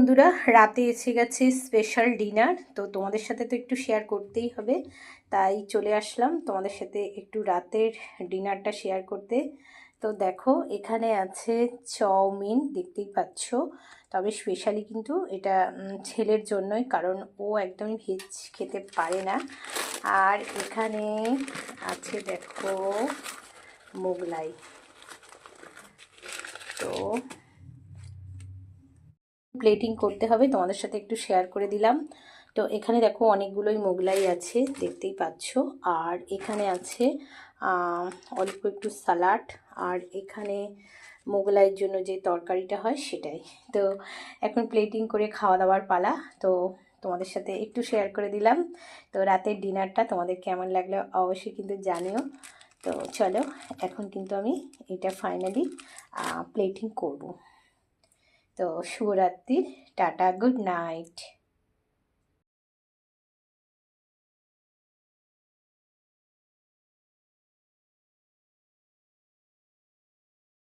বন্ধুরা, রাতে এসে গেছে স্পেশাল ডিনার তো তোমাদের সাথে তো একটু শেয়ার করতেই হবে। তাই চলে আসলাম তোমাদের সাথে একটু রাতের ডিনারটা শেয়ার করতে। তো দেখো, এখানে আছে চাউমিন, দেখতেই পাচ্ছ। তবে স্পেশালি কিন্তু এটা ছেলের জন্যই, কারণ ও একদমই ভেজ খেতে পারে না। আর এখানে আছে দেখো, মোগলাই। তো প্লেটিং করতে হবে। তোমাদের সাথে একটু শেয়ার করে দিলাম। তো এখানে দেখো অনেকগুলোই মোগলাই আছে, দেখতেই পাচ্ছ। আর এখানে আছে অল্প একটু সালাড। আর এখানে মোগলাইয়ের জন্য যে তরকারিটা হয় সেটাই। তো এখন প্লেটিং করে খাওয়া দাওয়ার পালা। তো তোমাদের সাথে একটু শেয়ার করে দিলাম। তো রাতের ডিনারটা তোমাদের কেমন লাগল অবশ্যই কিন্তু জানিও। তো চলো, এখন কিন্তু আমি এটা ফাইনালি প্লেটিং করব। তো শুভরাত্রির টাটা গুড নাইট।